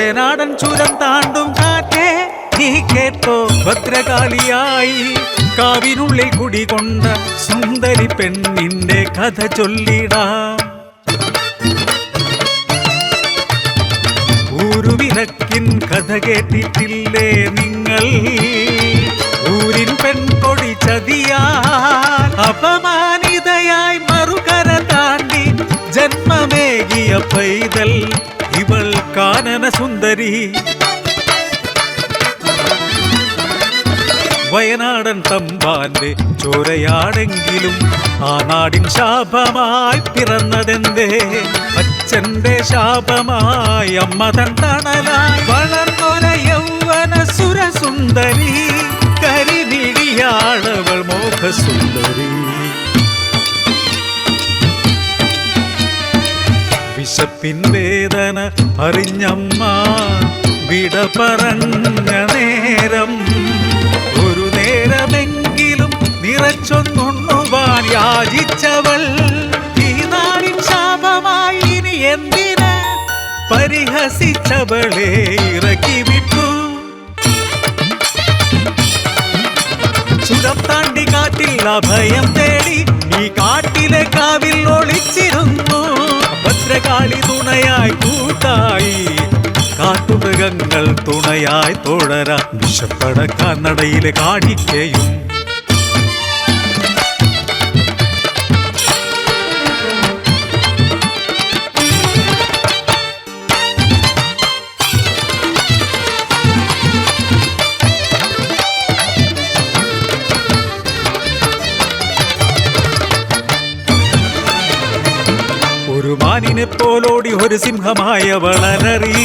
വയനാടൻ ചുരം താണ്ടും കാറ്റേ നീ കേട്ടോ ഭദ്രകാളിയായി. കാവിനുള്ളിൽ കുടികൊണ്ട സുന്ദരി പെണ്ണിന്റെ കഥ ചൊല്ലിടാം. ഊരുവിനക്കിൻ കഥ കേട്ടിട്ടില്ലേ നിങ്ങൾ? ഊരിൻ പെൺകൊടി ചതിയാ അപമാനിതയായി സുന്ദരി വയനാടൻ തമ്പാന്റെ ചോരയാണെങ്കിലും ആ നാടിൻ ശാപമായി പിറന്നതെന്തേ? അച്ഛന്റെ ശാപമായി അമ്മ തൻ തണലായി വളർന്നൊര യൗവന സുരസുന്ദരി. കരിമിഴിയാളവൾ മോഹസുന്ദരി. വിശപ്പിൻ വേദന അറിഞ്ഞമ്മ വിട പറഞ്ഞ നേരം. ഒരു നേരമെങ്കിലും നിറച്ചൊന്നുണ്ണുവാൻ യാചിച്ചവൾ. ഈ നാടിൻ ശാപമായി ഇനി എന്തിന്? പരിഹസിച്ചവളെ ഇറക്കി വിട്ടു ചുരം താണ്ടി കാട്ടിൽ അഭയം തേടി ഈ കാട്ടിലെ കാവിൽ ഒളിച്ചിരുന്നു. ഭദ്രകാളി തുണയായി കൂട്ടായി കാട്ടുമൃഗങ്ങൾ തുണയായി തുടരാ വിശപ്പടക്കാൻ നടയിലെ കാണിക്കയും പോലോടി ഒരു സിംഹമായ വളരറി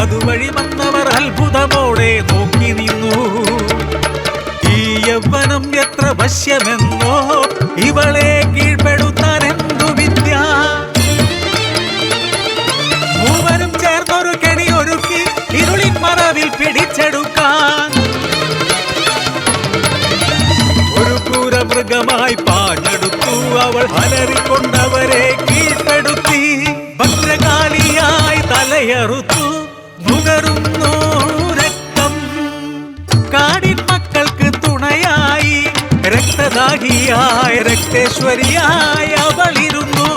അതുവഴി വന്നവർ അത്ഭുതമോടെ നോക്കി നിന്നു. ഈ യൗവനം എത്ര വശ്യമെന്നോ ഇവളെ കീഴ്പ്പെടുത്താൻ എന്തു വിദ്യ മൂവരും ചേർന്നൊരു കെണി ഒരുക്കി ഇരുളിൻ മറവിൽ പിടിച്ചെടുക്കാൻ. ഒരു ക്രൂരമൃഗമായി പാഞ്ഞെടുത്തു അവൾ അലറിക്കൊണ്ടവരെ തലയറുത്തു നുകരുന്നു രക്തം. കാടിൻ മക്കൾക്ക് തുണയായി രക്തദാഹിയായ രക്തേശ്വരിയായ അവളിരുന്നു.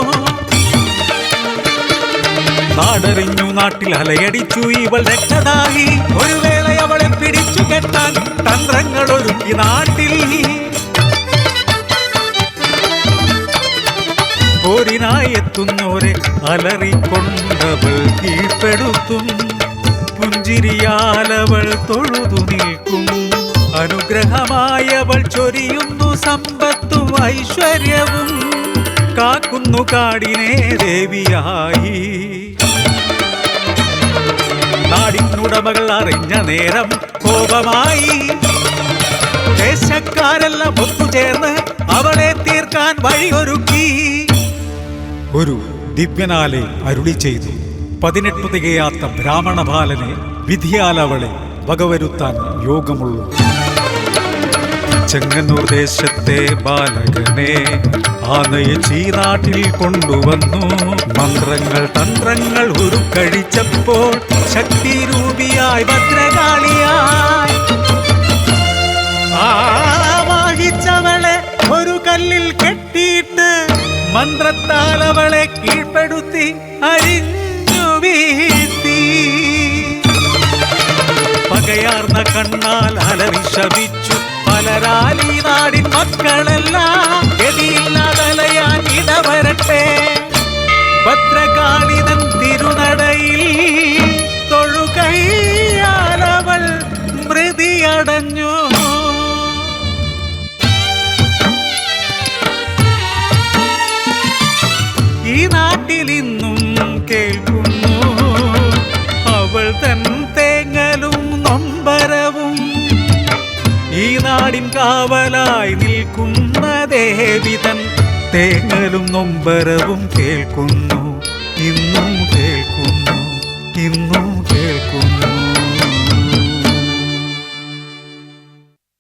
നാടറിഞ്ഞു നാട്ടിൽ അലയടിച്ചു ഇവൾ രക്തദാഹി. ഒരു വേള അവളെ പിടിച്ചു കെട്ടാൻ തന്ത്രങ്ങൾ നാട്ടിൽ. പോരിനായി എത്തുന്നോരെ അലറിക്കൊണ്ടവൾ കീഴ്പ്പെടുത്തും. പുഞ്ചിരിയാലവൾ തൊഴുതു നിൽക്കും. അനുഗ്രഹമായവൾ ചൊരിയുന്നു സമ്പത്തും ഐശ്വര്യവും. കാക്കുന്നു കാടിനെ ദേവിയായി. നാടിനുടമകൾ അറിഞ്ഞ നേരം കോപമായി. ദേശക്കാരെല്ലാം ഒത്തുചേർന്ന് അവളെ തീർക്കാൻ വഴിയൊരുക്കി. ഒരു ദിവ്യനാലെ അരുളി ചെയ്തു പതിനെട്ടു തികയാത്ത ബ്രാഹ്മണ ബാലനെ വിധിയാൽ അവളെ വകവരുത്താൻ യോഗമുള്ളൂ ചെങ്ങന്നൂർ ദേശത്തെ ബാലകനെ ആനയെ ചീനാട്ടിൽ നാട്ടിൽ കൊണ്ടുവന്നു മന്ത്രങ്ങൾ തന്ത്രങ്ങൾ ഉരുക്കഴിച്ചപ്പോൾ ശക്തി രൂപിയായി ഭദ്രകാളിയായി ആവാഹിച്ചവളെ ഒരു കല്ലിൽ കെട്ടിയിട്ട് മന്ത്രത്താൽ അവളെ കീഴ്പ്പെടുത്തി അരിഞ്ഞു വീഴ്ത്തി. പകയാർന്ന കണ്ണാൽ അലറി ശപിച്ചു പലരാലി നാടിൻ മക്കളെല്ലാം. ഗതിയില്ലാതലയാൻ ഇടവരട്ടെ. ഭദ്രകാളിതൻ തിരുനടയിൽ തൊഴുകൈയാലവൾ മൃതിയടഞ്ഞു ഇന്നും കേൾക്കുന്നു. അവൾ തൻ തേങ്ങലും നൊമ്പരവും ഈ നാടിൻ കാവലായി നിൽക്കുന്ന ദേവി തൻ തേങ്ങലും നൊമ്പരവും കേൾക്കുന്നു. ഇന്നും കേൾക്കുന്നു. ഇന്നും കേൾക്കുന്നു